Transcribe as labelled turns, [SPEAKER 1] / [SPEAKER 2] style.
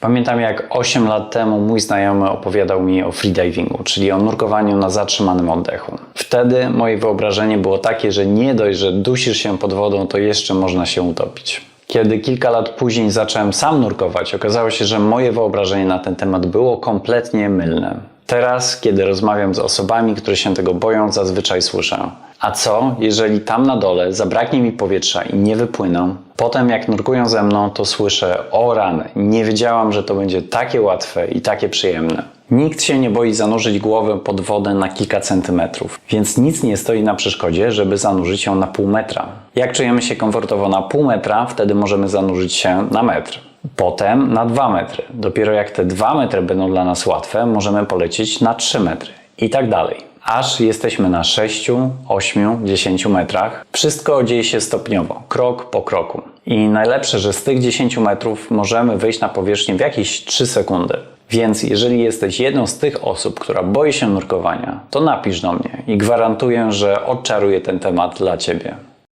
[SPEAKER 1] Pamiętam jak 8 lat temu mój znajomy opowiadał mi o freedivingu, czyli o nurkowaniu na zatrzymanym oddechu. Wtedy moje wyobrażenie było takie, że nie dość, że dusisz się pod wodą, to jeszcze można się utopić. Kiedy kilka lat później zacząłem sam nurkować, okazało się, że moje wyobrażenie na ten temat było kompletnie mylne. Teraz, kiedy rozmawiam z osobami, które się tego boją, zazwyczaj słyszę: A co, jeżeli tam na dole zabraknie mi powietrza i nie wypłynę? Potem, jak nurkują ze mną, to słyszę: O rany, nie wiedziałam, że to będzie takie łatwe i takie przyjemne. Nikt się nie boi zanurzyć głowę pod wodę na kilka centymetrów, więc nic nie stoi na przeszkodzie, żeby zanurzyć ją na pół metra. Jak czujemy się komfortowo na pół metra, wtedy możemy zanurzyć się na metr. Potem na 2 metry. Dopiero jak te 2 metry będą dla nas łatwe, możemy polecieć na 3 metry i tak dalej. Aż jesteśmy na 6, 8, 10 metrach. Wszystko dzieje się stopniowo, krok po kroku. I najlepsze, że z tych 10 metrów możemy wyjść na powierzchnię w jakieś 3 sekundy. Więc jeżeli jesteś jedną z tych osób, która boi się nurkowania, to napisz do mnie i gwarantuję, że odczaruję ten temat dla Ciebie.